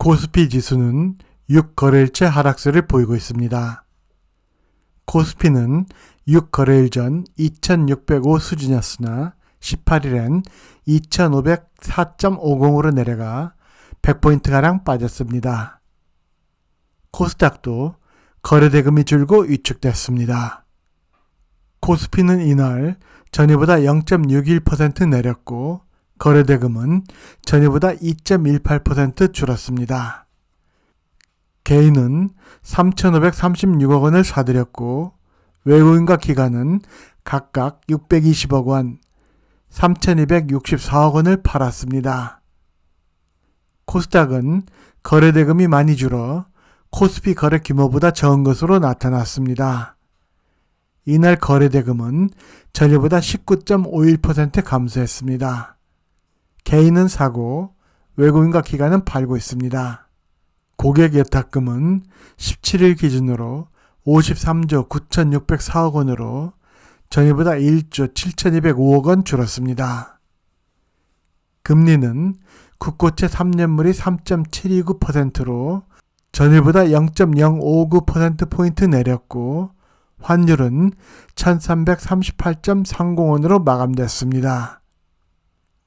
코스피 지수는 6거래일째 하락세를 보이고 있습니다. 코스피는 6거래일 전 2605 수준이었으나 18일엔 2504.50으로 내려가 100포인트가량 빠졌습니다. 코스닥도 거래대금이 줄고 위축됐습니다. 코스피는 이날 전일보다 0.61% 내렸고 거래대금은 전일보다 2.18% 줄었습니다. 개인은 3,536억 원을 사들였고 외국인과 기관은 각각 620억 원, 3,264억 원을 팔았습니다. 코스닥은 거래대금이 많이 줄어 코스피 거래 규모보다 적은 것으로 나타났습니다. 이날 거래대금은 전일보다 19.51% 감소했습니다. 개인은 사고 외국인과 기관은 팔고 있습니다. 고객 예탁금은 17일 기준으로 53조 9,604억 원으로 전일보다 1조 7,205억 원 줄었습니다. 금리는 국고채 3년물이 3.729%로 전일보다 0.059%포인트 내렸고 환율은 1338.30원으로 마감됐습니다.